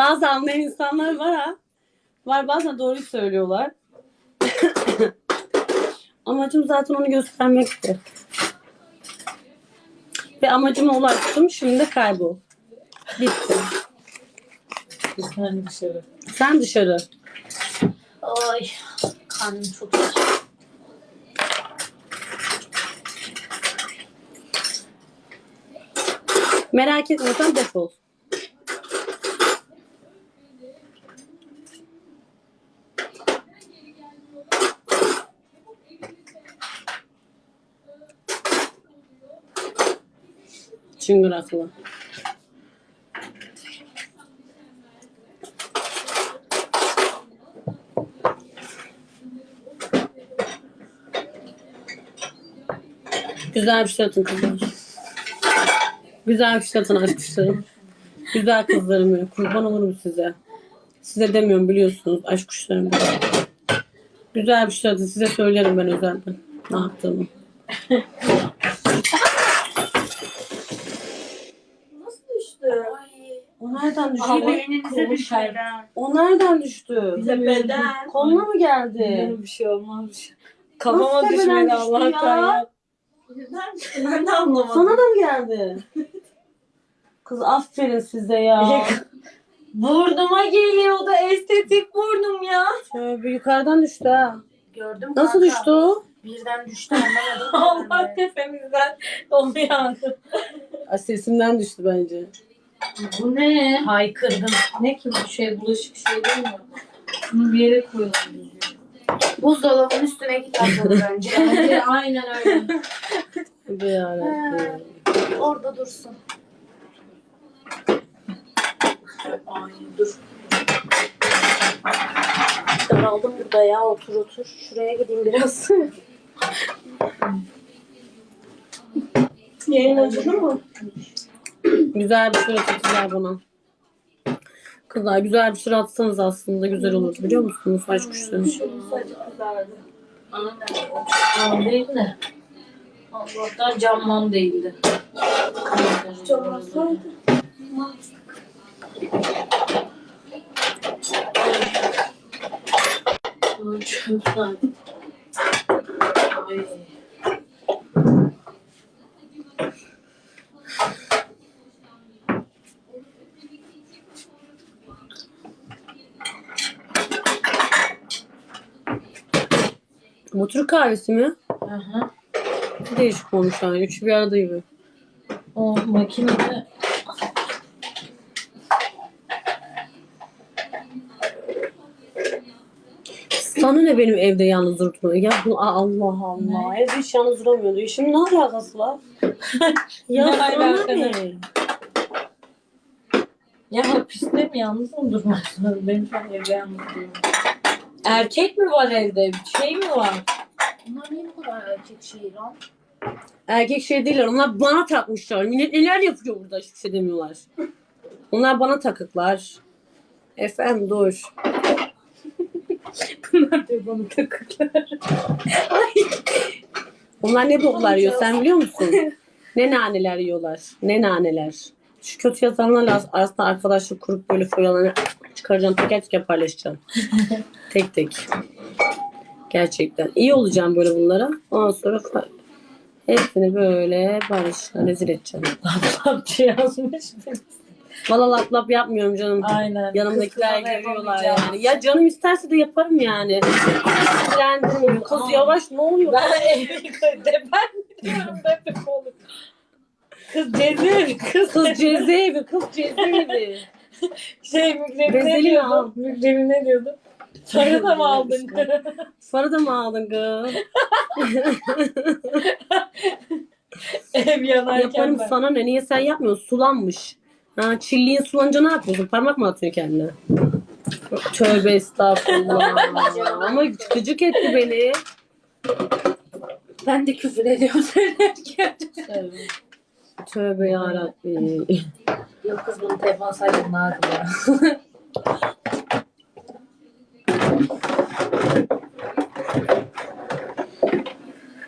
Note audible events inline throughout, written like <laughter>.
Bazı anlayan insanlar var ha. Var bazen doğruyu söylüyorlar. <coughs> Amacım zaten onu göstermekti. Ve amacıma ulaştım. Şimdi kaybol. Bitti. Sen dışarı. Sen dışarı. Ay karnım çok aç. Merak etmiyorsan defol. Çıngıraklı. Güzel bir şey atın kızlar. Güzel bir şey atın aşk kuşlarım. Güzel kızlarım benim. Kurban olurum size. Size demiyorum biliyorsunuz aşk kuşlarım. Güzel bir şey atın. Size söylerim ben özelden. Ne yaptığımı. <laughs> nereden düştü? Abi, Beyninize düştü. O nereden düştü? Tepeden. Koluna mı geldi? Bir şey olmaz. Kafama Nasıl düşmedi düştü Allah'tan ya? düştü? Ben de anlamadım. Sana da mı geldi? <laughs> Kız aferin size ya. Burnuma geliyordu estetik burnum ya. Şöyle yukarıdan düştü ha. Gördüm Nasıl kanka. düştü o? Birden düştü anlamadım. <laughs> Allah tepemizden onu yandı. Ay, sesimden düştü bence. Bu ne? Haykırdım. Ne ki bu şey bulaşık şey değil mi? Bunu bir yere koyalım. Buzdolabının üstüne kitap olur bence. <laughs> Bence aynen öyle. Be yarabbim. Orada dursun. Ay dur. Daraldım burada ya. Otur otur. Şuraya gideyim biraz. Yayın acıdı mı? Güzel bir şey atacaklar bana. Kızlar güzel bir şey atsanız aslında güzel olur biliyor musunuz? Aşk kuşları. Cam değil de. Allah'tan camman değildi. Çalmasaydı. Türk kahvesi mi? Aha. Bir değişik olmuş yani. Üçü bir arada gibi. O makinede Sana ne benim evde yalnız durduğunu? Ya bu Allah Allah. Evde hiç yalnız duramıyordu. Şimdi ne alakası var? <laughs> ya Ne sana ne? Ya hapiste mi yalnız mı durmasın? Benim şu an evde yalnız durmuyorum. Erkek mi var evde? Bir şey mi var? Bunlar niye bu kadar erkek şey lan? Erkek şey değiller. Onlar bana takmışlar. Millet neler yapıyor burada hiçbir şey demiyorlar. Onlar bana takıklar. Efendim dur. <laughs> Bunlar diyor bana takıklar. Onlar ne boklar yiyor sen biliyor musun? ne naneler yiyorlar. Ne naneler. Şu kötü yazanlarla aslında arkadaşlık kurup böyle foyalarını çıkaracaksın. Teker teker paylaşacaksın. <laughs> tek tek. Gerçekten. iyi olacağım böyle bunlara. Ondan sonra hepsini böyle barışla rezil edeceğim. <laughs> PUBG yazmış. Valla lap lap yapmıyorum canım. Aynen. Yanımdakiler görüyorlar yani. Ya canım isterse de yaparım yani. Sinirlendirmiyor. Kız yavaş ne oluyor? Ben <laughs> evi ben diyorum bebek olur. Kız cezaevi kız. Kız cezaevi, kız cezaevi. Şey Mükremin ne diyordu? al. Mükremin ne diyordu? Para da mı aldın? Para da mı aldın kız? Ev yanarken Yaparım ben. sana ne? Niye sen yapmıyorsun? Sulanmış. Ha, çilliğin sulanınca ne yapıyorsun? Parmak mı atıyorsun kendine? Tövbe estağfurullah. Ama gıcık etti beni. Ben de küfür ediyorum söylerken. Evet. Tövbe yarabbim. Yok kız bunu telefon saydım daha güzel.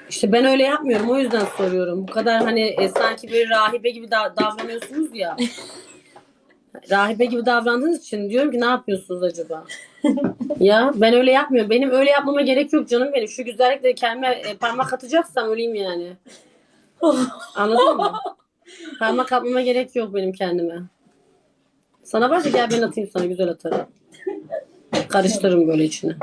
İşte ben öyle yapmıyorum. O yüzden soruyorum. Bu kadar hani e, sanki bir rahibe gibi da- davranıyorsunuz ya. <laughs> rahibe gibi davrandığınız için diyorum ki ne yapıyorsunuz acaba? ya ben öyle yapmıyorum. Benim öyle yapmama gerek yok canım benim. Şu güzellikle kendime e, parmak atacaksam öleyim yani. Anladın mı? Parmak atmama gerek yok benim kendime. Sana varsa gel ben atayım sana güzel atarım. Karıştırırım böyle içine.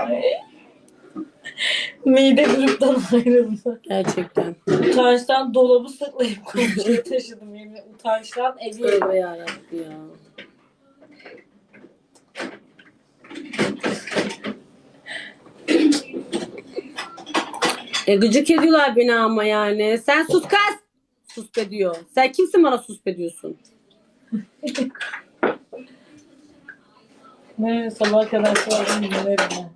Mide gruptan ayrıldı. Gerçekten. Utançtan dolabı sırtlayıp komşuya taşıdım yemin. Utançtan evi. Tövbe yarabbim ya. E gıcık ediyorlar beni ama yani. Sen sus kız. Sus be diyor. Sen kimsin bana sus be diyorsun? <laughs> Ne sabah kadar sorarım dinlerim.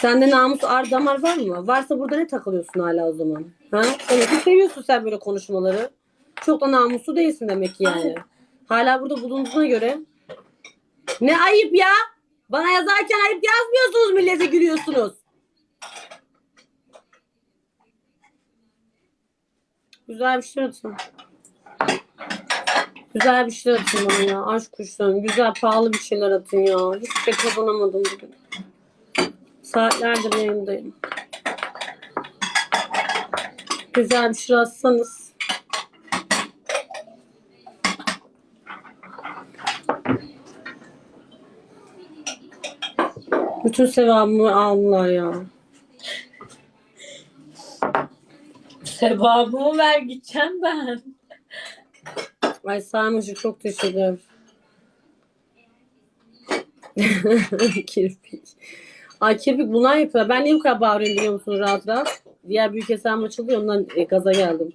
Sende namus ar damar var mı? Varsa burada ne takılıyorsun hala o zaman? Ha? Demek ki seviyorsun sen böyle konuşmaları. Çok da namuslu değilsin demek ki yani. Hala burada bulunduğuna göre. Ne ayıp ya? Bana yazarken ayıp yazmıyorsunuz millete gülüyorsunuz. Güzel bir şey atın. Güzel bir şey atın bana ya. Aşk kuşlarım. Güzel pahalı bir şeyler atın ya. Hiçbir şey kazanamadım bugün. Saatlerdir yayındayım. Güzel bir şey atsanız. Bütün sevabımı aldılar ya. Sevabımı ver gideceğim ben. Ay Sarmaşık çok teşekkür <laughs> kirpik. Ay kirpik bunlar yapıyor. Ben niye bu kadar bağırıyorum biliyor musun rahat rahat? Diğer büyük hesabım açıldı ya, ondan e, gaza geldim.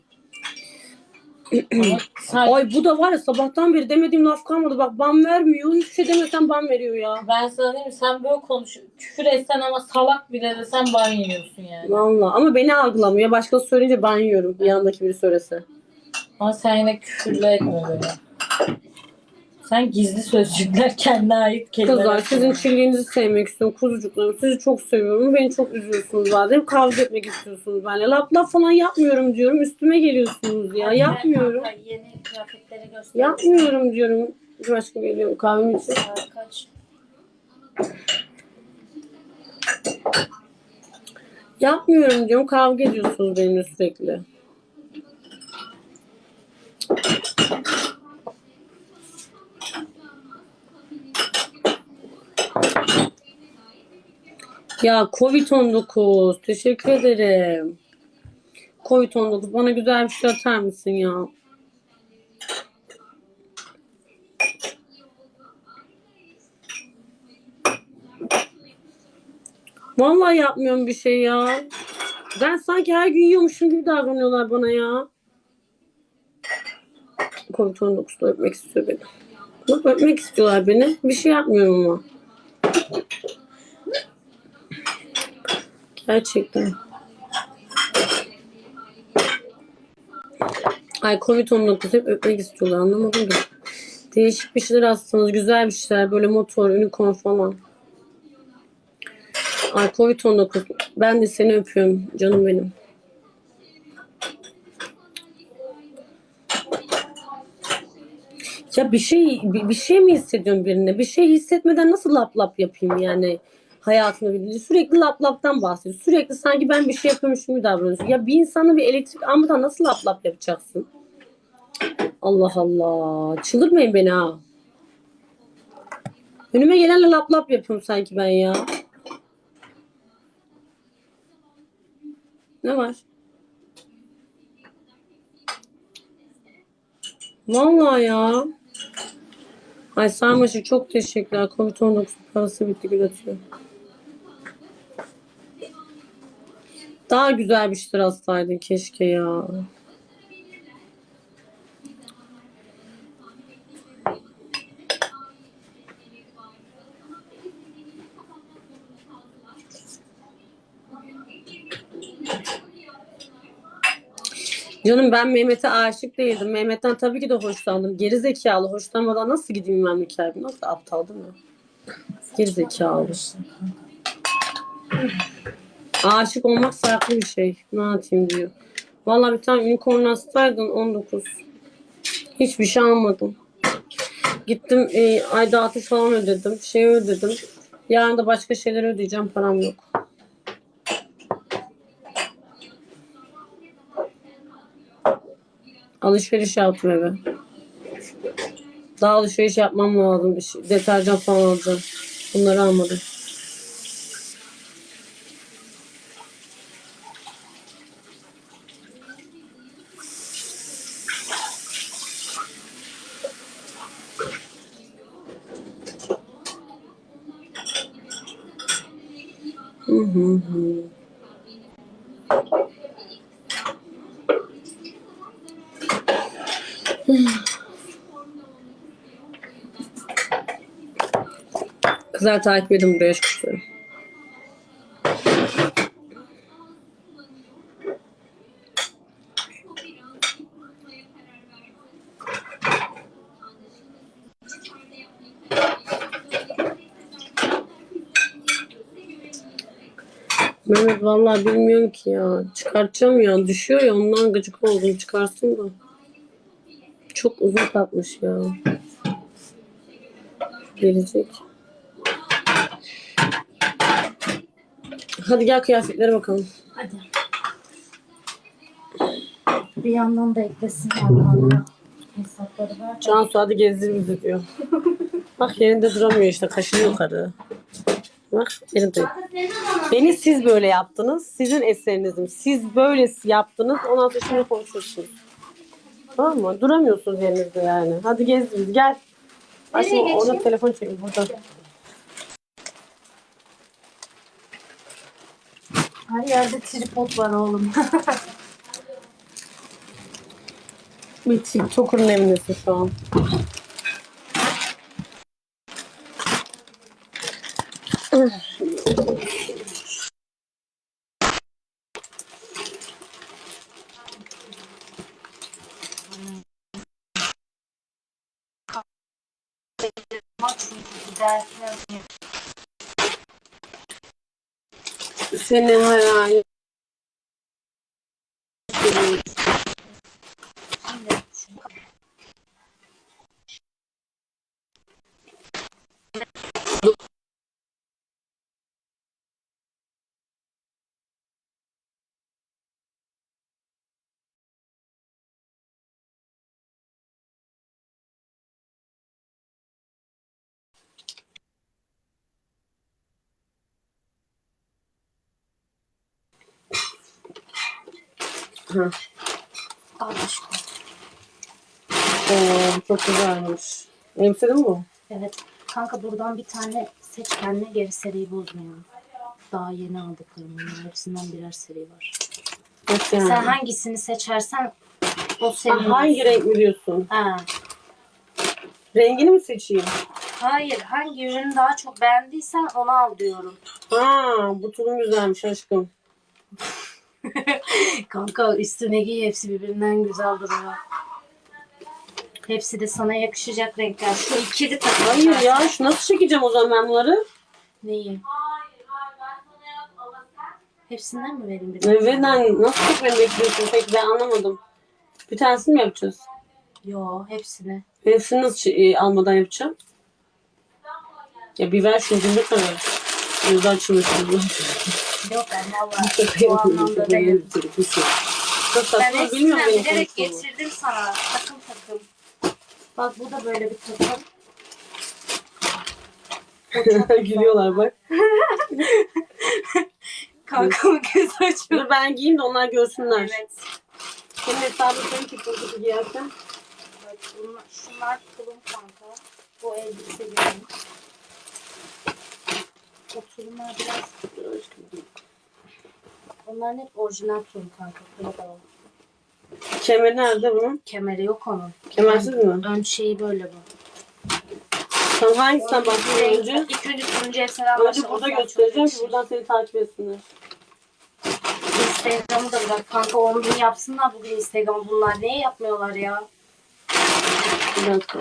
<clears throat> Ay bu da var ya sabahtan beri demediğim laf kalmadı. Bak ban vermiyor. Hiçbir şey demesen ban veriyor ya. ben sana diyeyim sen böyle konuş küfür etsen ama salak bile desen ban yiyorsun yani. Valla ama beni algılamıyor. Başkası söyleyince ban yiyorum. Yanındaki biri söylese. Ama sen yine küfürle etme böyle. Sen gizli sözcükler kendine ait kelimeler. Kızlar sizin kullan. çilliğinizi sevmek istiyorum. Kuzucuklarım sizi çok seviyorum. Beni çok üzüyorsunuz bazen. Hep kavga etmek istiyorsunuz benimle. Laf laf falan yapmıyorum diyorum. Üstüme geliyorsunuz ya. Yapmıyorum. Kanka, Yeni kıyafetleri göster. Yapmıyorum diyorum. Başka geliyorum kahvem için. Saat kaç? Yapmıyorum diyorum. Kavga ediyorsunuz benimle sürekli. Ya Covid-19 teşekkür ederim. Covid-19 bana güzel bir şey atar mısın ya? Vallahi yapmıyorum bir şey ya. Ben sanki her gün yiyormuşum gibi davranıyorlar bana ya. Covid-19'da öpmek istiyor beni. Bak öpmek istiyorlar beni. Bir şey yapmıyorum ama. Gerçekten. Ay Covid-19 hep öpmek istiyorlar anlamadım ki. Değişik bir şeyler aslında güzel bir şeyler böyle motor, unicorn falan. Ay Covid-19 ben de seni öpüyorum canım benim. Ya bir şey bir, bir şey mi hissediyorum birine? Bir şey hissetmeden nasıl lap lap yapayım yani hayatını bilince sürekli lap laptan bahsediyor. Sürekli sanki ben bir şey yapıyormuşum gibi davranıyorsun. Ya bir insana bir elektrik almadan nasıl lap lap yapacaksın? Allah Allah. Çıldırmayın beni ha. Önüme gelenle lap lap yapıyorum sanki ben ya. Ne var? Vallahi ya. Ay sarmaşık çok teşekkürler. Covid-19 parası bitti gül atıyor. Daha güzel bir şeyler atsaydın keşke ya. Canım ben Mehmet'e aşık değildim. Mehmet'ten tabii ki de hoşlandım. Geri zekalı. Hoşlanmadan nasıl gideyim ben nikahıma? Nasıl aptal değil mi? Geri zekalı. Aşık olmak farklı bir şey. Ne yapayım diyor. Vallahi bir tane unicorn atsaydın 19. Hiçbir şey almadım. Gittim e, aidatı falan ödedim. Şey ödedim. Yarın da başka şeyler ödeyeceğim. Param yok. Alışveriş yaptım eve. Daha alışveriş yapmam lazım. Deterjan falan alacağım. Bunları almadım. Hı hı hı. Kızlar takip edin buraya şu kuşları. Mehmet vallahi bilmiyorum ki ya. Çıkartacağım ya. Düşüyor ya ondan gıcık oldum. Çıkarsın da. Çok uzun takmış ya. Gelecek. Hadi gel kıyafetlere bakalım. Hadi. Bir yandan da eklesin kanka. Hesapları ver. Cansu hadi gezdir bizi diyor. Bak yerinde duramıyor işte. Kaşınıyor karı. Bak. Beni siz böyle yaptınız. Sizin eserinizim. Siz böyle yaptınız. Ondan sonra şimdi konuşursunuz. Tamam mı? Duramıyorsunuz yerinizde yani. Hadi bizi. Gel. Şimdi ona telefon çekin burada. Her yerde tripod var oğlum. <laughs> Bir TikToker'ın evindesin şu an. Senin hayalin. Hı. Al aşkım. Oo, çok güzelmiş. Elbise mi bu? Evet. Kanka buradan bir tane seç kendine geri seriyi bozmuyor. Daha yeni aldıklarım bunlar. Hepsinden birer seri var. Nasıl yani? Sen hangisini seçersen o senin. Ha, hangi renk mi diyorsun? Ha. Rengini mi seçeyim? Hayır. Hangi ürünü daha çok beğendiysen onu al diyorum. Ha, bu tulum güzelmiş aşkım. Kanka üstüne giy hepsi birbirinden güzel duruyor. Hepsi de sana yakışacak renkler. Şu ikili takım. Hayır ya, şu nasıl çekeceğim o zaman ben bunları? Neyi? Hepsinden mi bir Evet, lan nasıl çekmemi bekliyorsun peki ben anlamadım. Bir tanesini mi yapacağız? Yo hepsini. Hepsini nasıl e, almadan yapacağım? Ya bir ver şunu kadar. Yüzü açılmış. Yok ben valla o anlamda değil. Çok Ben saçma bilmiyorum benim bilerek konuşmamı. getirdim sana. Takım takım. Bak bu da böyle bir takım. <laughs> Gülüyorlar bak. <laughs> Kankamın göz açıyor. Dur ben giyeyim de onlar görsünler. Evet. Senin hesabın senin ki kutu giyersen. Bak bunlar, şunlar tulum kanka. Bu elbise gibi. O tulumlar biraz Onların hep orijinal tulum kanka. Prada. Kemer nerede bunun? Kemeri yok onun. Kemersiz mi? Ön şeyi böyle bu. Tamam hangisinden bahsediyorsun önce? İlk önce turuncu elbiseden Önce burada göstereceğim ki buradan seni takip etsinler. Instagram'ı da bırak kanka 10 bin yapsınlar bugün Instagram'ı bunlar. Niye yapmıyorlar ya? Bir dakika.